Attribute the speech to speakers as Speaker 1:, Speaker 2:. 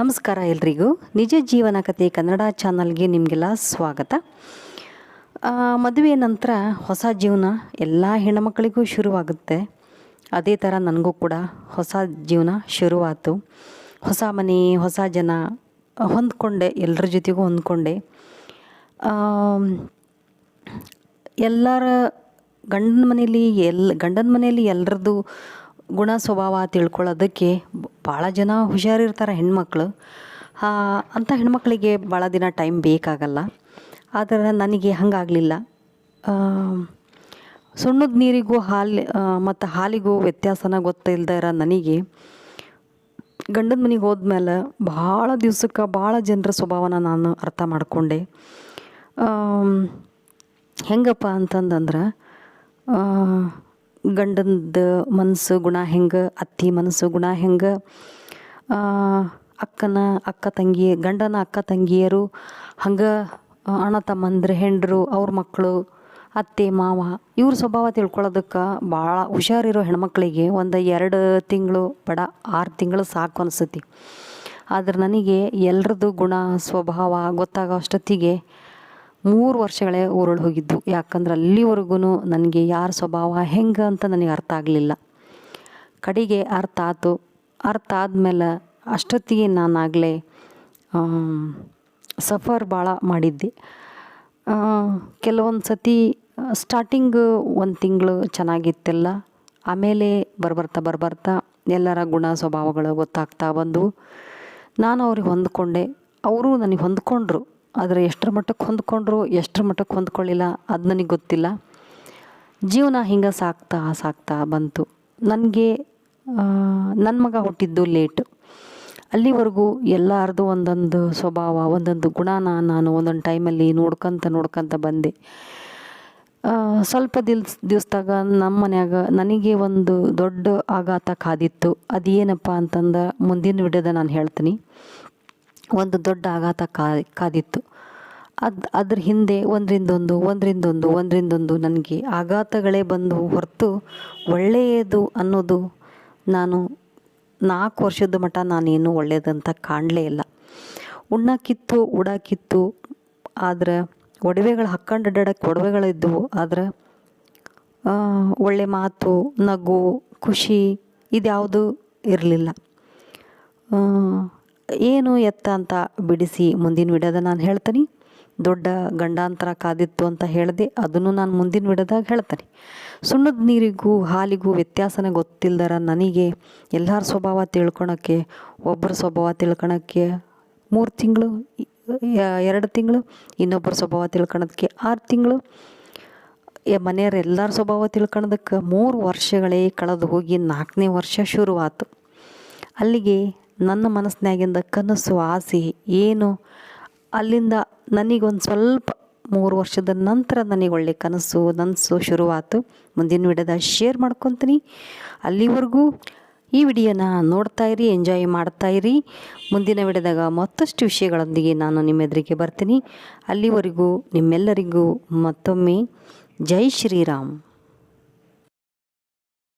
Speaker 1: ನಮಸ್ಕಾರ ಎಲ್ರಿಗೂ. ನಿಜ ಜೀವನ ಕಥೆ ಕನ್ನಡ ಚಾನಲ್ಗೆ ನಿಮಗೆಲ್ಲ ಸ್ವಾಗತ. ಮದುವೆ ನಂತರ ಹೊಸ ಜೀವನ ಎಲ್ಲ ಹೆಣ್ಣುಮಕ್ಕಳಿಗೂ ಶುರುವಾಗುತ್ತೆ. ಅದೇ ಥರ ನನಗೂ ಕೂಡ ಹೊಸ ಜೀವನ ಶುರುವಾಯಿತು ಹೊಸ ಮನೆ, ಹೊಸ ಜನ ಹೊಂದ್ಕೊಂಡೆ ಎಲ್ಲರ ಜೊತೆಗೂ ಹೊಂದ್ಕೊಂಡೆ. ಎಲ್ಲರ ಗಂಡನ ಮನೇಲಿ ಎಲ್, ಗಂಡನ ಮನೆಯಲ್ಲಿ ಎಲ್ಲರದ್ದು ಗುಣ ಸ್ವಭಾವ ತಿಳ್ಕೊಳ್ಳೋದಕ್ಕೆ ಭಾಳ ಜನ ಹುಷಾರಿರ್ತಾರೆ ಹೆಣ್ಮಕ್ಳು. ಅಂಥ ಹೆಣ್ಮಕ್ಳಿಗೆ ಭಾಳ ದಿನ ಟೈಮ್ ಬೇಕಾಗಲ್ಲ. ಆದರೆ ನನಗೆ ಹಾಗಾಗಲಿಲ್ಲ. ಸುಣ್ಣದ ನೀರಿಗೂ ಹಾಲು ಮತ್ತು ಹಾಲಿಗೂ ವ್ಯತ್ಯಾಸನ ಗೊತ್ತಿಲ್ಲದೆ ಇರೋ ನನಗೆ ಗಂಡನ ಮನೆಗೆ ಹೋದ್ಮೇಲೆ ಭಾಳ ದಿವ್ಸಕ್ಕೆ ಭಾಳ ಜನರ ಸ್ವಭಾವನ ನಾನು ಅರ್ಥ ಮಾಡಿಕೊಂಡೆ. ಹೆಂಗಪ್ಪ ಅಂತಂದಂದ್ರೆ ಗಂಡಂದು ಮನಸ್ಸು ಗುಣ ಹೆಂಗೆ, ಅತ್ತಿ ಮನಸ್ಸು ಗುಣ ಹೆಂಗೆ? ಅಕ್ಕನ ಅಕ್ಕ ತಂಗಿ, ಗಂಡನ ಅಕ್ಕ ತಂಗಿಯರು, ಹಂಗೆ ಅಣ್ಣ ತಮ್ಮಂದ್ರೆ ಹೆಂಡರು, ಅವ್ರ ಮಕ್ಕಳು ಅತ್ತೆ, ಮಾವ, ಇವ್ರ ಸ್ವಭಾವ ತಿಳ್ಕೊಳ್ಳೋದಕ್ಕೆ ಭಾಳ ಹುಷಾರಿರೋ ಹೆಣ್ಮಕ್ಳಿಗೆ ಒಂದು ಎರಡು ತಿಂಗಳು, ಬಡ ಆರು ತಿಂಗಳು ಸಾಕು ಅನಿಸುತ್ತೆ ಆದ್ರೆ ನನಗೆ ಎಲ್ರದ್ದು ಗುಣ, ಸ್ವಭಾವ ಗೊತ್ತಾಗೋ ಅಷ್ಟೊತ್ತಿಗೆ ಮೂರು ವರ್ಷಗಳೇ ಉರುಳು ಹೋಗಿದ್ದು. ಯಾಕಂದ್ರೆ ಅಲ್ಲಿವರೆಗೂ ನನಗೆ ಯಾರ ಸ್ವಭಾವ, ಹೆಂಗೆ ಅಂತ ನನಗೆ ಅರ್ಥ ಆಗಲಿಲ್ಲ. ಕಡೆಗೆ ಅರ್ಥ ಆತು. ಅರ್ಥ ಆದಮೇಲೆ ಅಷ್ಟೊತ್ತಿಗೆ ನಾನಾಗಲೇ ಸಫರ್ ಭಾಳ ಮಾಡಿದ್ದೆ. ಕೆಲವೊಂದು ಸತಿ ಸ್ಟಾರ್ಟಿಂಗ್ ಒಂದು ತಿಂಗಳು ಚೆನ್ನಾಗಿತ್ತೆಲ್ಲ, ಆಮೇಲೆ ಬರ್ಬರ್ತಾ ಬರ್ಬರ್ತಾ ಎಲ್ಲರ ಗುಣ ಸ್ವಭಾವಗಳು ಗೊತ್ತಾಗ್ತಾ ಬಂದವು. ನಾನು ಅವ್ರಿಗೆ ಹೊಂದ್ಕೊಂಡೆ. ಅವರು ನನಗೆ ಹೊಂದ್ಕೊಂಡ್ರು. ಆದರೆ ಎಷ್ಟರ ಮಟ್ಟಕ್ಕೆ ಹೊಂದ್ಕೊಂಡ್ರು, ಎಷ್ಟರ ಮಟ್ಟಕ್ಕೆ ಹೊಂದ್ಕೊಳ್ಳಿಲ್ಲ, ಅದು ನನಗೆ ಗೊತ್ತಿಲ್ಲ. ಜೀವನ ಹಿಂಗೆ ಸಾಕ್ತಾ ಸಾಕ್ತಾ ಬಂತು. ನನಗೆ ನನ್ನ ಮಗ ಹುಟ್ಟಿದ್ದು ಲೇಟ್ ಅಲ್ಲಿವರೆಗೂ ಎಲ್ಲರದು ಒಂದೊಂದು ಸ್ವಭಾವ, ಒಂದೊಂದು ಗುಣನ ನಾನು ಒಂದೊಂದು ಟೈಮಲ್ಲಿ ನೋಡ್ಕೊಂತ ನೋಡ್ಕೊಂತ ಬಂದೆ. ಸ್ವಲ್ಪ ದಿಲ್ಸ್ ದಿವ್ಸದಾಗ ನಮ್ಮ ಮನ್ಯಾಗ ನನಗೆ ಒಂದು ದೊಡ್ಡ ಆಘಾತ ಕಾದಿತ್ತು. ಅದೇನಪ್ಪ ಅಂತಂದ ಮುಂದಿನ ವಿಡಿಯೋದ ನಾನು ಹೇಳ್ತೀನಿ. ಒಂದು ದೊಡ್ಡ ಆಘಾತ ಕಾದಿತ್ತು. ಅದು, ಅದ್ರ ಹಿಂದೆ ಒಂದರಿಂದೊಂದು ಒಂದರಿಂದೊಂದು ಒಂದರಿಂದೊಂದು ನನಗೆ ಆಘಾತಗಳೇ ಬಂದು ಹೊರತು ಒಳ್ಳೆಯದು ಅನ್ನೋದು ನಾನು ನಾಲ್ಕು ವರ್ಷದ ಮಟ್ಟ ನಾನೇನು ಒಳ್ಳೆಯದಂತ ಕಾಣಲೇ ಇಲ್ಲ. ಉಣ್ಣಕ್ಕಿತ್ತು ಉಡಾಕಿತ್ತು ಆದ್ರೆ ಒಡವೆಗಳು ಹಾಕ್ಕೊಂಡು ಅಡ್ಡಾಡಕ್ಕೆ ಒಡವೆಗಳಿದ್ದವು ಆದ್ರೆ ಒಳ್ಳೆ ಮಾತು, ನಗು, ಖುಷಿ ಇದ್ಯಾವುದು ಇರಲಿಲ್ಲ. ಏನು ಎತ್ತ ಅಂತ ಬಿಡಿಸಿ ಮುಂದಿನ ವಿಡಿಯೋದ ನಾನು ಹೇಳ್ತೀನಿ. ದೊಡ್ಡ ಗಂಡಾಂತರ ಕಾದಿತ್ತು ಅಂತ ಹೇಳಿದೆ, ಅದನ್ನು ನಾನು ಮುಂದಿನ ವಿಡದಾಗ ಹೇಳ್ತೀನಿ. ಸುಣ್ಣದ ನೀರಿಗೂ ಹಾಲಿಗೂ ವ್ಯತ್ಯಾಸನ ಗೊತ್ತಿಲ್ಲದರ ನನಗೆ ಎಲ್ಲರ ಸ್ವಭಾವ ತಿಳ್ಕೊಳಕ್ಕೆ, ಒಬ್ಬರ ಸ್ವಭಾವ ತಿಳ್ಕೊಳಕ್ಕೆ ಮೂರು ತಿಂಗಳು ಎರಡು ತಿಂಗಳು, ಇನ್ನೊಬ್ಬರ ಸ್ವಭಾವ ತಿಳ್ಕೊಳೋದಕ್ಕೆ ಆರು ತಿಂಗಳು. ಮನೆಯವ್ರ ಎಲ್ಲರ ಸ್ವಭಾವ ತಿಳ್ಕೊಳೋದಕ್ಕೆ ಮೂರು ವರ್ಷಗಳೇ ಕಳೆದು ಹೋಗಿ ನಾಲ್ಕನೇ ವರ್ಷ ಶುರುವಾತು. ಅಲ್ಲಿಗೆ ನನ್ನ ಮನಸ್ಸಿನಾಗಿಂದ ಕನಸು, ಆಸೆ ಏನು? ಅಲ್ಲಿಂದ ನನಗೊಂದು ಸ್ವಲ್ಪ ಮೂರು ವರ್ಷದ ನಂತರ ನನಗೆ ಒಳ್ಳೆ ಕನಸು, ನನಸು ಶುರುವಾತು. ಮುಂದಿನ ವಿಡಿಯೋದ ಶೇರ್ ಮಾಡ್ಕೊತೀನಿ. ಅಲ್ಲಿವರೆಗೂ ಈ ವಿಡಿಯೋನ ನೋಡ್ತಾ ಇರಿ ಎಂಜಾಯ್ ಮಾಡ್ತಾ ಇರಿ. ಮುಂದಿನ ವಿಡಿಯೋದಾಗ ಮತ್ತಷ್ಟು ವಿಷಯಗಳೊಂದಿಗೆ ನಾನು ನಿಮ್ಮ ಎದುರಿಗೆ ಬರ್ತೀನಿ. ಅಲ್ಲಿವರೆಗೂ ನಿಮ್ಮೆಲ್ಲರಿಗೂ ಮತ್ತೊಮ್ಮೆ ಜೈ ಶ್ರೀರಾಮ್.